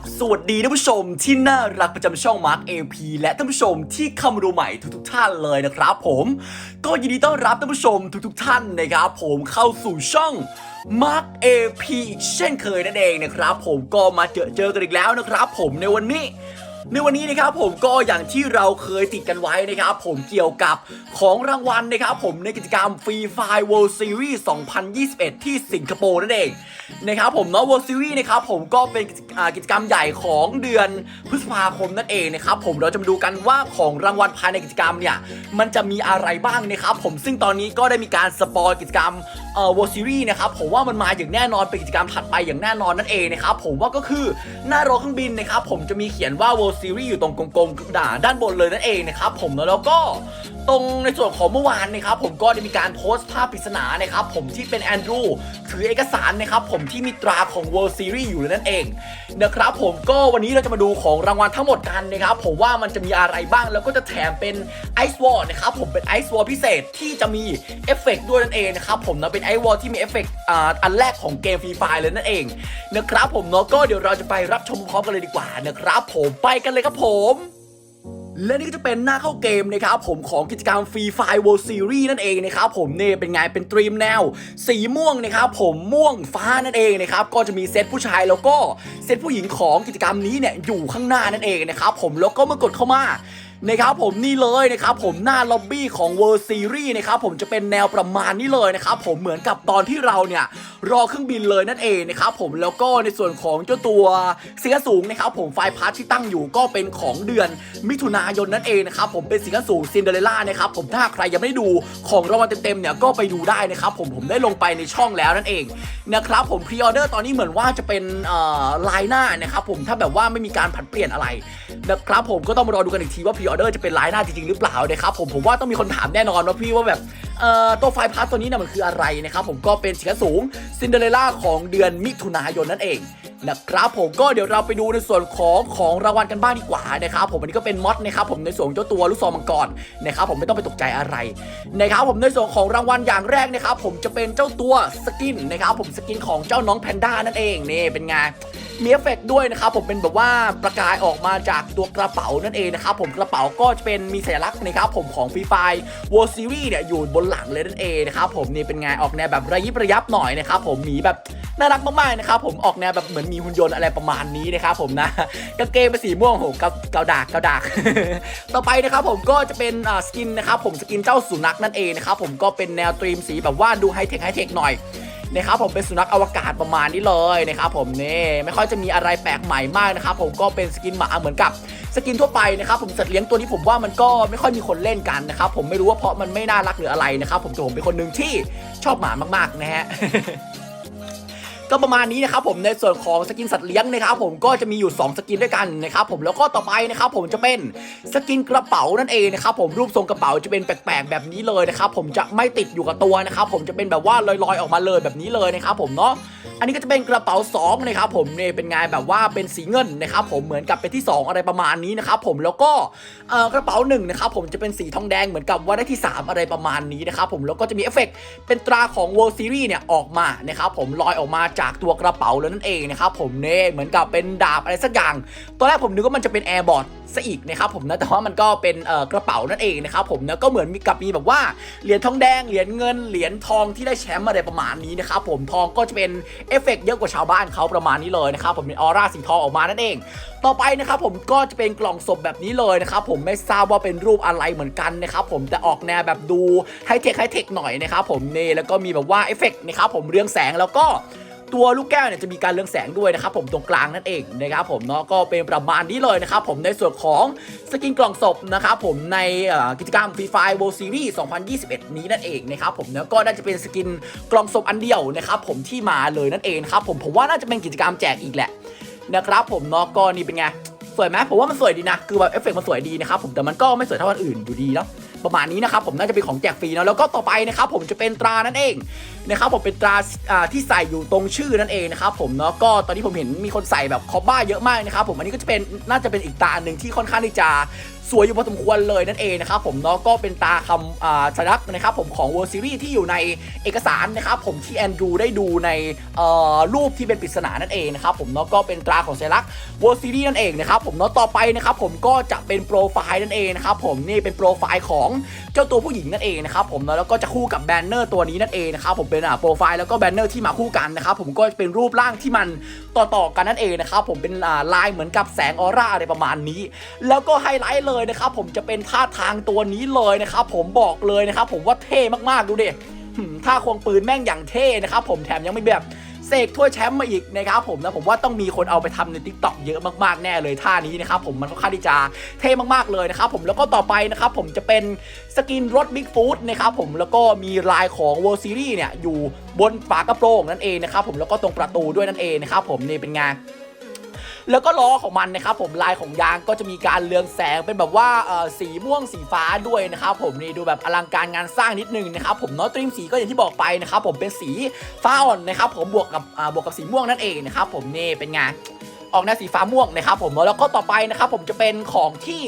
บสวัสดีท่านผู้ชมที่น่ารักประจำช่องมาร์คเอพีและท่านผู้ชมที่เข้ามาดูใหม่ทุกๆท่านเลยนะครับผมก็ยินดีต้อนรับท่านผู้ชมทุกๆท่านนะครับผมเข้าสู่ช่องมาร์คเอพีเช่นเคยนั่นเองนะครับผมก็มาเจอเจอกันอีกแล้วนะครับผมในวันนี้ ในวันนี้นะครับผมก็อย่างที่เราเคยติดกันไว้นะครับผมเกี่ยวกับของรางวัลนะครับผมในกิจกรรม Free Fire World Series 2021 ที่สิงคโปร์นั่นเองนะครับผมเนาะ World Series นะครับผมก็เป็นกิจอ่ากิจกรรมใหญ่ของเดือนพฤษภาคมนั่นเองนะครับผมเราจะมาดูกันว่าของรางวัลภายในกิจกรรมเนี่ยมันจะมีอะไรบ้างนะครับผมซึ่งตอนนี้ก็ได้มีการสปอยกิจกรรมเอ่อวอร์ซีรีนะครับผมว่ามันมาอย่างแน่นอนเป็นกิจกรรมถัดไปอย่างแน่นอนนั่นเองนะครับผมว่าก็คือหน้ารถเครื่องบินนะครับผมจะมีเขียนว่า World Series อยู่ตรงกลมๆด่าด้านบนเลยนั่นเองนะครับผมแล้วก็ ตรงในส่วนของเมื่อวานนะครับผมก็ได้มีการโพสต์ภาพปริศนานะครับผมที่เป็นแอนดรูถือเอกสารนะครับผมที่มีตราของ World Series อยู่เลยนั่นเองนะครับผมก็วันนี้เราจะมาดูของรางวัลทั้งหมดกันนะครับผมว่ามันจะมีอะไรบ้างแล้วก็จะแถมเป็น Ice Wall นะครับผมเป็น Ice Wall พิเศษที่จะมีเอฟเฟกต์ด้วยนั่นเองนะครับผมนะเป็น Ice Wall ที่มีเอฟเฟกต์อ่าอันแรกของเกมฟรีไฟเลยนั่นเองนะครับผมเนาะก็เดี๋ยวเราจะไปรับชมพร้อมกันเลยดีกว่านะครับผมไปกันเลยครับผม และนี่ก็จะเป็นหน้าเข้าเกมนะครับผมของกิจกรรม Free Fire World Series นั่นเองนะครับผมเนี่ยเป็นไงเป็นตรีมแนว สีม่วงนะครับผมม่วงฟ้านั่นเองนะครับก็จะมีเซตผู้ชายแล้วก็เซตผู้หญิงของกิจกรรมนี้เนี่ยอยู่ข้างหน้านั่นเองนะครับผมแล้วก็เมื่อกดเข้ามา นะครับผมนี่เลยนะครับผมหน้าล็อบบี้ของ World Series นะครับผมจะเป็นแนวประมาณนี้เลยนะครับผมเหมือนกับตอนที่เราเนี่ยรอเครื่องบินเลยนั่นเองนะครับผมแล้วก็ในส่วนของเจ้าตัวเสียสูงนะครับผมไฟพาร์ทที่ตั้งอยู่ก็เป็นของเดือนมิถุนายนนั่นเองนะครับผมเป็นเสียงสูงซินเดอเรลล่านะครับผมถ้าใครยังไม่ได้ดูของรางวัลเต็มๆเนี่ยก็ไปดูได้นะครับผมผมได้ลงไปในช่องแล้วนั่นเองนะครับผมพรีออเดอร์ตอนนี้เหมือนว่าจะเป็นลายหน้านะครับผมถ้าแบบว่าไม่มีการผันเปลี่ยนอะไรนะครับผมก็ต้องมารอดูกันอีกทีว่าพรีออเดอร์จะเป็นลายหน้าจริงๆหรือเปล่านะครับผมผมว่าต้องมีคนถามแน่นอนว่าพี่ว่าแบบ ตัวไฟพาร์ทตัวนี้นี่ยมันคืออะไรนะครับผมก็เป็นสีสูงซินเดอเรล่าของเดือนมิถุนายนนั่นเองนะครับผมก็เดี๋ยวเราไปดูในส่วนของของรางวัลกันบ้างดีกว่านะครับผมอันนี้ก็เป็นมอดนะครับผมในส่วนเจ้าตัวลูกซองมังกรนะครับผมไม่ต้องไปตกใจอะไรนะครับผมในส่วนของรางวัลอย่างแรกนะครับผมจะเป็นเจ้าตัวสกินนะครับผมสกินของเจ้าน้องแพนด้านั่นเองนี่เป็นไงมีเอฟเฟกต์ด้วยนะครับผมเป็นแบบว่าประกายออกมาจากตัวกระเป๋านั่นเองนะครับผมกระเป๋าก็จะเป็นมีสัญลักษณ์นะครับผมของฟรีไฟ World Series เนี่ยอยู่บนหลังเลยนั่นเองนะครับผมนี่เป็นไงออกแนวแบบระยิบระยับหน่อยนะครับผมหมีแบบน่ารักมากๆนะครับผมออกแนวแบบเหมือนมีหุ่นยนต์อะไรประมาณนี้นะครับผมนะกางเกงเป็นสีม่วงโหเกาเกาดากเกาดากต่อไปนะครับผมก็จะเป็นสกินนะครับผมสกินเจ้าสุนัขนั่นเองนะครับผมก็เป็นแนวตรีมสีแบบว่าดูไฮเทคไฮเทคหน่อย นะครับผมเป็นสุนัขอวกาศประมาณนี้เลยนะครับผมนี่ไม่ค่อยจะมีอะไรแปลกใหม่มากนะครับผมก็เป็นสกินหมาเหมือนกับสกินทั่วไปนะครับผมสัตว์เลี้ยงตัวนี้ผมว่ามันก็ไม่ค่อยมีคนเล่นกันนะครับผมไม่รู้ว่าเพราะมันไม่น่ารักหรืออะไรนะครับผมแต่ผมเป็นคนหนึ่งที่ชอบหมามากๆนะฮะ ก็ประมาณนี้นะครับผมในส่วนของสกินสัตว์เลี้ยงนะครับผมก็จะมีอยู่ 2 สกินด้วยกันนะครับผมแล้วก็ต่อไปนะครับผมจะเป็นสกินกระเป๋านั่นเองนะครับผมรูปทรงกระเป๋าจะเป็นแปลกๆแบบนี้เลยนะครับผมจะไม่ติดอยู่กับตัวนะครับผมจะเป็นแบบว่าลอยๆออกมาเลยแบบนี้เลยนะครับผมเนาะอันนี้ก็จะเป็นกระเป๋า2นะครับผมเนี่ยเป็นไงแบบว่าเป็นสีเงินนะครับผมเหมือนกับเป็นที่ 2 อะไรประมาณนี้นะครับผมแล้วก็เอ่อกระเป๋าหนึ่งนะครับผมจะเป็นสีทองแดงเหมือนกับว่าได้ที่ 3 อะไรประมาณนี้นะครับผมแล้วก็จะมีเอฟเฟกต์เป็นตราของ World Series เนี่ยออกมานะครับผมลอยออกมาจากตัวกระเป๋าแล้วนั่นเองนะครับผมเนี่ยเหมือนกับเป็นดาบอะไรสักอย่างตอนแรกผมนึกว่ามันจะเป็นแอร์บอร์ดซะอีกนะครับผมนะแต่ว่ามันก็เป็นกระเป๋านั่นเองนะครับผมนะก็เหมือนมีกับมีแบบว่าเหรียญทองแดงเหรียญเงินเหรียญทองที่ได้แชมป์อะไรประมาณนี้นะครับผมทองก็จะเป็นเอฟเฟกต์เยอะกว่าชาวบ้านเขาประมาณนี้เลยนะครับผมเป็นออร่าสีทองออกมานั่นเอง ต่อไปนะครับผมก็จะเป็นกล่องศพแบบนี้เลยนะครับผมไม่ทราบว่าเป็นรูปอะไรเหมือนกันนะครับผมแต่ออกแนวแบบดูไฮเทคไฮเทคหน่อยนะครับผมเน่แล้วก็มีแบบว่าเอฟเฟกต์นะครับผมเรืองแสงแล้วก็ ตัวลูกแก้วเนี่ยจะมีการเรืองแสงด้วยนะครับผมตรงกลางนั่นเองนะครับผมเนาะก็เป็นประมาณนี้เลยนะครับผมในส่วนของสกินกล่องศพนะครับผมในกิจกรรม Free Fire World Series 2021 นี้นั่นเองนะครับผมแล้วก็น่าจะเป็นสกินกล่องศพอันเดียวนะครับผมที่มาเลยนั่นเองครับผมผมว่าน่าจะเป็นกิจกรรมแจกอีกแหละนะครับผมเนาะก็นี่เป็นไงสวยไหมผมว่ามันสวยดีนะคือแบบเอฟเฟกต์มันสวยดีนะครับผมแต่มันก็ไม่สวยเท่าอันอื่นอยู่ดีเนาะ ประมาณนี้นะครับผมน่าจะเป็นของแจกฟรีเนาะแล้วก็ต่อไปนะครับผมจะเป็นตรานั่นเองนะครับผมเป็นตราที่ใส่อยู่ตรงชื่อนั่นเองนะครับผมเนาะก็ตอนนี้ผมเห็นมีคนใส่แบบคอบ้าเยอะมากนะครับผมอันนี้ก็จะเป็นน่าจะเป็นอีกตราหนึ่งที่ค่อนข้างที่จะ สวยอยู่พอสมควรเลยนั่นเองนะครับผมเนาะก็เป็นตาคำอ่าสัญลักษณ์นะครับผมของ World Series ที่อยู่ในเอกสารนะครับผมที่แอนดรูได้ดูในเอ่อรูปที่เป็นปริศนานั่นเองนะครับผมเนาะก็เป็นตราของสัญลักษณ์ World Series นั่นเองนะครับผมเนาะต่อไปนะครับผมก็จะเป็นโปรไฟล์นั่นเองนะครับผมนี่เป็นโปรไฟล์ของเจ้าตัวผู้หญิงนั่นเองนะครับผมเนาะแล้วก็จะคู่กับแบนเนอร์ตัวนี้นั่นเองนะครับผมเป็นอ่าโปรไฟล์แล้วก็แบนเนอร์ที่มาคู่กันนะครับผมก็เป็นรูปร่างที่มันต่อๆกันนั่นเองนะครับผมเป็นอ่าลายเหมือนกับแสงออร่าอะไรประมาณนี้ แล้วก็ไฮไลท์เลยยนะครับผมจะเป็นท่าทางตัวนี้เลยนะครับผมบอกเลยนะครับผมว่าเท่มากๆดูดิท่าควงปืนแม่งอย่างเท่นะครับผมแถมยังไม่แบบเสกถ้วยแชมป์มาอีกนะครับผมนะผมว่าต้องมีคนเอาไปทำใน t ิ k t o k เยอะมากๆแน่เลยท่านี้นะครับผมมันค่อนข้างที่จะเท่มากๆเลยนะครับผมแล้วก็ต่อไปนะครับผมจะเป็นสกินรถ Big Foot นะครับผมแล้วก็มีลายของ World Series เนี่ยอยู่บนฝากระโปรงนั่นเองนะครับผมแล้วก็ตรงประตูด้วยนั่นเองนะครับผมนี่เป็นไง แล้วก็ล้อของมันนะครับผมลายของยางก็จะมีการเรืองแสงเป็นแบบว่าสีม่วงสีฟ้าด้วยนะครับผมนี่ดูแบบอลังการงานสร้างนิดนึงนะครับผมเนาะตรีมสีก็อย่างที่บอกไปนะครับผมเป็นสีฟ้าอ่อนนะครับผมบวกกับบวกกับสีม่วงนั่นเองนะครับผมนี่เป็นไงออกแนวสีฟ้าม่วงนะครับผมแล้วก็ต่อไปนะครับผมจะเป็นของที่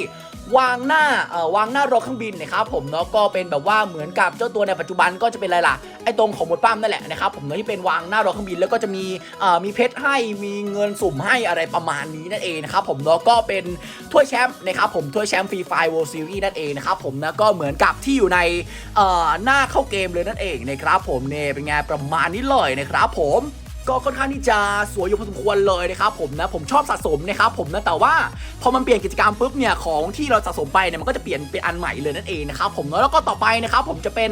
วางหน้าเอ่อวางหน้ารถเครื่องบินนะครับผมเนาะก็เป็นแบบว่าเหมือนกับเจ้าตัวในปัจจุบันก็จะเป็นอะไรล่ะไอ้ตรงของหมดปั้มนั่นแหละนะครับผมเนาะที่เป็นวางหน้ารถเครื่องบินแล้วก็จะมีเอ่อมีเพชรให้มีเงินสุ่มให้อะไรประมาณนี้นั่นเองนะครับผมเนาะก็เป็นถ้วยแชมป์นะครับผมถ้วยแชมป์ฟรีไฟเวิลด์ซีรีส์นั่นเองนะครับผมนะก็เหมือนกับที่อยู่ในเอ่อหน้าเข้าเกมเลยนั่นเองนะครับผมเนี่ยเป็นไงประมาณนี้เลยนะครับผม ก็ค่อนข้างที่จะสวยอยู่พอสมควรเลยนะครับผมนะผมชอบสะสมนะครับผมนะแต่ว่าพอมันเปลี่ยนกิจกรรมปุ๊บเนี่ยของที่เราสะสมไปเนี่ยมันก็จะเปลี่ยนเป็นอันใหม่เลยนั่นเองนะครับผมเนาะแล้วก็ต่อไปนะครับผมจะเป็น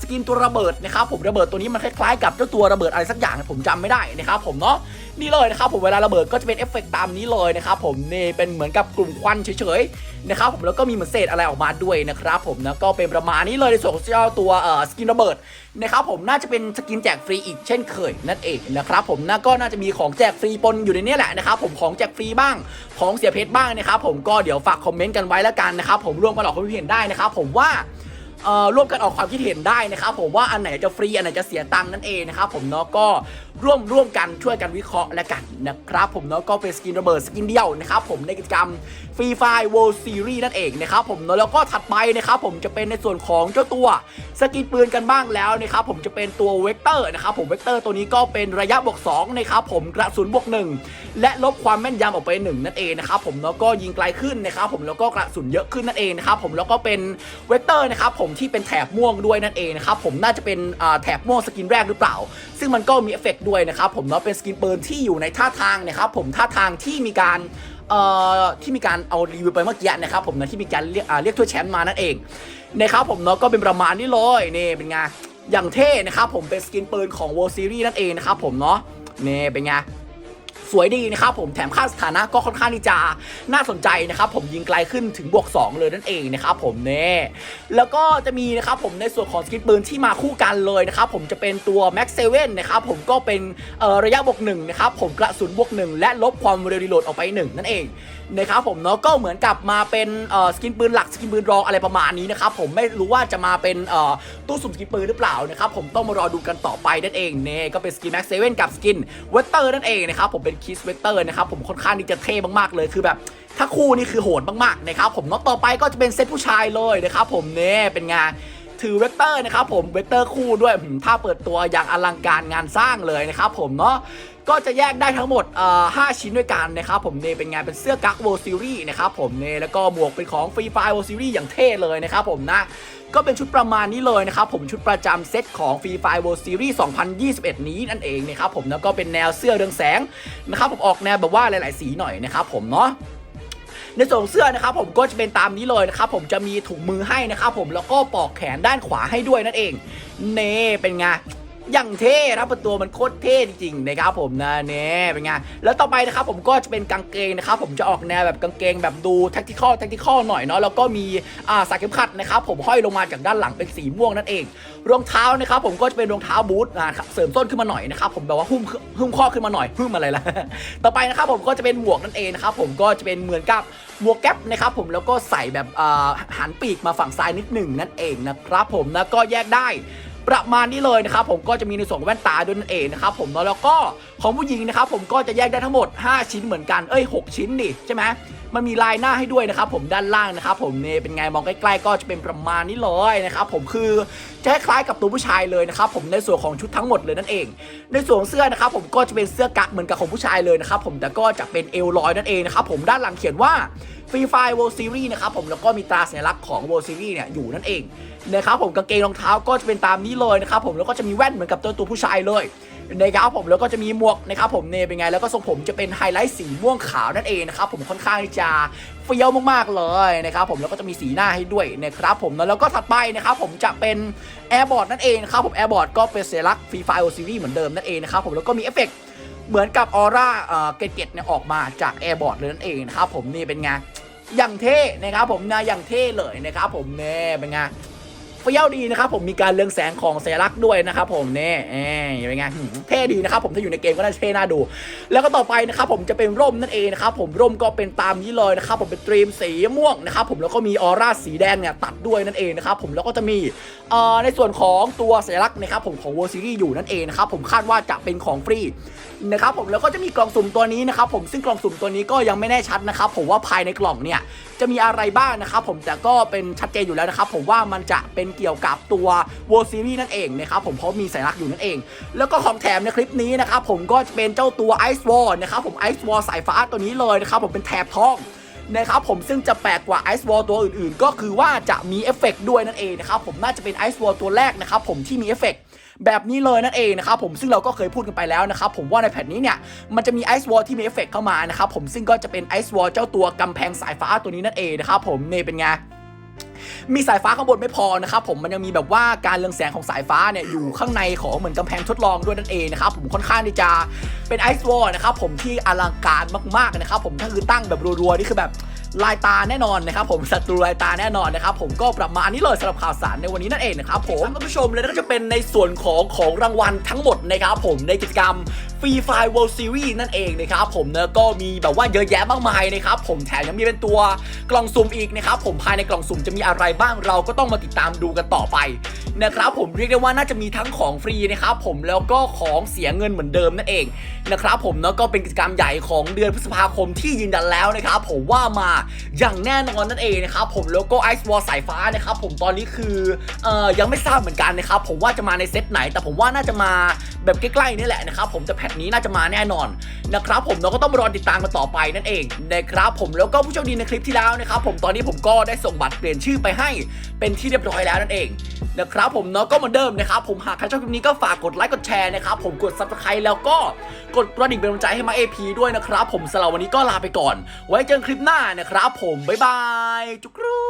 สกินตัวระเบิดนะครับผมระเบิดตัวนี้มันคล้ายๆกับเจ้าตัวระเบิดอะไรสักอย่างผมจำไม่ได้นะครับผมเนาะ นี่เลยนะครับผมเวลาระเบิดก็จะเป็นเอฟเฟกต์ตามนี้เลยนะครับผมนี่เป็นเหมือนกับกลุ่มควันเฉยๆนะครับผมแล้วก็มีเหมือนเศษอะไรออกมาด้วยนะครับผมนะก็เป็นประมาณนี้เลยในส่วนของเจ้าตัวเอ่อสกินระเบิดนะครับผมน่าจะเป็นสกินแจกฟรีอีกเช่นเคยนั่นเองนะครับผมน่าก็น่าจะมีของแจกฟรีปนอยู่ในนี้แหละนะครับผมของแจกฟรีบ้างของเสียเพชรบ้างนะครับผมก็เดี๋ยวฝากคอมเมนต์กันไว้แล้วกันนะครับผมร่วมกันออกความคิดเห็นได้นะครับผมว่า ร่วมกันออกความคิดเห็นได้นะครับผมว่าอันไหนจะฟรีอันไหนจะเสียตังค์นั่นเองนะครับผมเนาะก็ร่วมร่วมกันช่วยกันวิเคราะห์แล้วกันนะครับผมเนาะก็เป็นสกินระเบิดสกินเดียวนะครับผมในกิจกรรมฟรีไฟ World Series นั่นเองนะครับผมเนาะแล้วก็ถัดไปนะครับผมจะเป็นในส่วนของเจ้าตัวสกินปืนกันบ้างแล้วนะครับผมจะเป็นตัวเวกเตอร์นะครับผมเวกเตอร์ตัวนี้ก็เป็นระยะบวก2นะครับผมกระสุนบวก1และลบความแม่นยำออกไป 1 นั่นเองนะครับผมแล้วก็ยิงไกลขึ้นนะครับผมแล้วก็กระสุนเยอะขึ้นนั่นเองนะครับผมแล้วก็เป็นเวกเตอร์นะครับผมที่เป็นแถบม่วงด้วยนั่นเองนะครับผมน่าจะเป็นแถบม่วงสกินแรกหรือเปล่า ซึ่งมันก็มีเอฟเฟกต์ด้วยนะครับผมเนาะเป็นสกินปืนที่อยู่ในท่าทางนะครับผมท่าทางที่มีการ เอ่อที่มีการเอารีวิวไปเมื่อกี้นะครับผมนะที่มีการเรียกอ่าเรียกถ้วยแชมป์มานั่นเองนะครับผมเนาะก็เป็นประมาณนี้เลยนี่เป็นไงอย่างเท่นะครับผมเป็นสกินปืนของ World Series นั่นเองนะครับผมเนาะนี่เป็นไง สวยดีนะครับผมแถมค่าสถานะก็ค่อนข้างที่จะน่าสนใจนะครับผมยิงไกลขึ้นถึงบวก 2 เลยนั่นเองนะครับผมเน่แล้วก็จะมีนะครับผมในส่วนของสกินปืนที่มาคู่กันเลยนะครับผมจะเป็นตัว Max 7นะครับผมก็เป็นระยะบวก1นะครับผมกระสุนบวก 1 และลบความเร็วรีโหลดออกไป 1 นั่นเองนะครับผมเนาะก็เหมือนกับมาเป็นสกินปืนหลักสกินปืนรองอะไรประมาณนี้นะครับผมไม่รู้ว่าจะมาเป็นตู้สุ่มสกินปืนหรือเปล่านะครับผมต้องมารอดูกันต่อไปนั่นเองเน่ก็เป็นสกิน Max 7กับสกินเวเตอร์นั่นเองนะครับผมเป็นคิสเวเตอร์นะครับผมค่อนข้างที่จะเท่มากๆเลยคือแบบถ้าคู่นี่คือโหดมากๆนะครับผมเนาะต่อไปก็จะเป็นเซตผู้ชายเลยนะครับผมเน่เป็นงานถือเวกเตอร์นะครับผมเวกเตอร์คู่ด้วยถ้าเปิดตัวอย่างอลังการงานสร้างเลยนะครับผมเนาะ ก็จะแยกได้ทั้งหมด5ชิ้นด้วยกันนะครับผมเนเป็นไงเป็นเสื้อกั๊กโวซีรีส์นะครับผมเนแล้วก็หมวกเป็นของฟรีไฟโวซีรีส์อย่างเท่เลยนะครับผมนะก็เป็นชุดประมาณนี้เลยนะครับผมชุดประจำเซตของ Free Fire World Series 2021 นี้นั่นเองนะครับผมแล้วก็เป็นแนวเสื้อเรืองแสงนะครับผมออกแนวแบบว่าหลาย ๆ สีหน่อยนะครับผมเนาะในส่วนของเสื้อนะครับผมก็จะเป็นตามนี้เลยนะครับผมจะมีถุงมือให้นะครับผมแล้วก็ปลอกแขนด้านขวาให้ด้วยนั่นเองเน่เป็นไง อย่างเท่ครับตัวมันโคตรเท่จริงๆนะครับผมนะเน่เป็นไงแล้วต่อไปนะครับผมก็จะเป็นกางเกงนะครับผมจะออกแนวแบบกางเกงแบบดูแท็กติคอลแท็กติคอลหน่อยเนาะแล้วก็มีอ่าสายเข็มขัดนะครับผมห้อยลงมาจากด้านหลังเป็นสีม่วงนั่นเอง รองเท้านะครับผมก็จะเป็นรองเท้าบูทอ่าเสริมส้นขึ้นมาหน่อยนะครับผมแบบว่าหุ้มหุ้มข้อขึ้นมาหน่อยหุ้มอะไรล่ะต่อไปนะครับผมก็จะเป็นหมวกนั่นเองนะครับผมก็จะเป็นเหมือนกับหมวกแก๊ปนะครับผมแล้วก็ใส่แบบอ่าหันปีกมาฝั่งซ้ายนิดหนึ่งนั่นเองนะครับผมนะก็แยกได้ ประมาณนี้เลยนะครับผมก็จะมีในส่วนแว่นตาด้วยนั่นเองนะครับผมแล้วก็ของผู้หญิงนะครับผมก็จะแยกได้ทั้งหมด 5 ชิ้นเหมือนกันเอ้ย 6 ชิ้นดิใช่ไหม มันมีลายหน้าให้ด้วยนะครับผมด้านล่างนะครับผมเนี่ยเป็นไงมองใกล้ๆก็จะเป็นประมาณนี้เลยนะครับผมคือจะคล้ายๆกับตัวผู้ชายเลยนะครับผมในส่วนของชุดทั้งหมดเลยนั่นเอง ในส่วนเสื้อนะครับผมก็จะเป็นเสื้อกั๊กเหมือนกับของผู้ชายเลยนะครับผมแต่ก็จะเป็นเอลลอยนั่นเองนะครับผมด้านหลังเขียนว่า Free Fire World Series นะครับผมแล้วก็มีตราสัญลักษณ์ของ World Series เนี่ยอยู่นั่นเองนะครับผมกางเกงรองเท้าก็จะเป็นตามนี้เลยนะครับผมแล้วก็จะมีแว่นเหมือนกับตัวตัวผู้ชายเลย นะครับผมแล้วก็จะมีหมวกนะครับผมเนี่ยเป็นไง แล้วก็ทรงผมจะเป็นไฮไลท์สีม่วงขาวนั่นเองนะครับผมค่อนข้างจะเฟี้ยวมากๆเลยนะครับผมแล้วก็จะมีสีหน้าให้ด้วยนะครับผมแล้วก็ถัดไปนะครับผมจะเป็น Airbot นั่นเองนะครับผม Airbot ก็เป็นสัญลักษณ์ Free Fire World Series เหมือนเดิมนั่นเองนะครับผมแล้วก็มีเอฟเฟกต์เหมือนกับออร่าเกตเกตเนี่ยออกมาจากแอร์บอร์ดเลยนั่นเองนะครับผมนี่เป็นไงอย่างเท่นะครับผมนะอย่างเท่เลยนะครับผมเนี่ยเป็นไง เฟี้ยวดีนะครับผมมีการเรืองแสงของสัญลักษณ์ด้วยนะครับผมเน่เอ้ยเป็นไงเท่ดีนะครับผมถ้าอยู่ในเกมก็น่าเท่น่าดู แล้วก็ต่อไปนะครับผมจะเป็นร่มนั่นเองนะครับผมร่มก็เป็นตามนี้เลยนะครับผมเป็นตรีมสีม่วงนะครับผมแล้วก็มีออร่าสีแดงเนี่ยตัดด้วยนั่นเองนะครับผมแล้วก็จะมีเอ่อในส่วนของตัวสัญลักษณ์นะครับผมของ World Series อยู่นั่นเองนะครับผมคาดว่าจะเป็นของฟรี นะครับผมแล้วก็จะมีกล่องสุ่มตัวนี้นะครับผมซึ่งกล่องสุ่มตัวนี้ก็ยังไม่แน่ชัดนะครับผมว่าภายในกล่องเนี่ยจะมีอะไรบ้างนะครับผมแต่ก็เป็นชัดเจนอยู่แล้วนะครับผมว่ามันจะเป็นเกี่ยวกับตัว World Series นั่นเองนะครับผมเพราะมีสัญลักษณ์อยู่นั่นเอง แล้วก็ของแถมในคลิปนี้นะครับผมก็จะเป็นเจ้าตัว Ice Wall นะครับผม Ice Wall สายฟ้าตัวนี้เลยนะครับผมเป็นแถบทองนะครับผมซึ่งจะแปลกกว่า Ice Wall ตัวอื่นๆ ก็คือว่าจะมีเอฟเฟกต์ด้วยนั่นเองนะครับผมน่าจะเป็น Ice Wall ตัวแรกนะครับผมที่มีเอฟเฟกต์ แบบนี้เลยนั่นเองนะครับผมซึ่งเราก็เคยพูดกันไปแล้วนะครับผมว่าในแผ่นนี้เนี่ยมันจะมี Ice Wall ที่มีเอฟเฟกต์เข้ามานะครับผมซึ่งก็จะเป็น Ice Wall เจ้าตัวกำแพงสายฟ้าตัวนี้นั่นเองนะครับผมนี่เป็นไงมีสายฟ้าข้างบนไม่พอนะครับผมมันยังมีแบบว่าการเรืองแสงของสายฟ้าเนี่ยอยู่ข้างในของเหมือนกำแพงทดลองด้วยนั่นเองนะครับผมค่อนข้างที่จะเป็นไอซ์วอลนะครับผมที่อลังการมากๆนะครับผมถ้าคือตั้งแบบรัวๆนี่คือแบบ ลายตาแน่นอนนะครับผมศัตรูลายตาแน่นอนนะครับผมก็ประมาณนี้เลยสำหรับข่าวสารในวันนี้นั่นเองนะครับผมท่านผู้ชมเลยก็จะเป็นในส่วนของของรางวัลทั้งหมดนะครับผมในกิจกรรม Free Fire World Series นั่นเองนะครับผมเนะก็มีแบบว่าเยอะแยะมากมายนะครับผมแถมยังมีเป็นตัวกล่องสุ่มอีกนะครับผมภายในกล่องสุ่มจะมีอะไรบ้างเราก็ต้องมาติดตามดูกันต่อไปนะครับผมเรียกได้ว่าน่าจะมีทั้งของฟรีนะครับผมแล้วก็ของเสียเงินเหมือนเดิมนั่นเองนะครับผมเนาะก็เป็นกิจกรรมใหญ่ของเดือนพฤษภาคมที่ยืนยันแล้วนะครับผมว่ามาอย่างแน่นอนนั่นเองนะครับผมแล้วก็ไอซ์วอลสายฟ้านะครับผมตอนนี้คือเอ่อยังไม่ทราบเหมือนกันนะครับผมว่าจะมาในเซตไหน แต่ผมว่าน่าจะมาแบบใกล้ๆนี่แหละนะครับผมแต่แพทนี้น่าจะมาแน่นอนนะครับผมเราก็ต้องรอติดตามกันต่อไปนั่นเองนะครับผมแล้วก็ผู้โชคดีในคลิปที่แล้วนะครับผมตอนนี้ผมก็ได้ส่งบัตรเปลี่ยนชื่อไปให้เป็นที่เรียบร้อยแล้วนั่นเองนะครับผมเนาะก็เหมือนเดิมนะครับผมหากใครชอบคลิปนี้ก็ฝากกดไลค์กดแชร์นะครับผมกด subscribe แล้วก็กดกระดิ่งเป็นกำลังใจให้มา AP ด้วยนะครับผมสำหรับวันนี้ก็ลาไปก่อน ไว้เจอคลิปหน้านะครับผม บ๊ายบาย จุกรู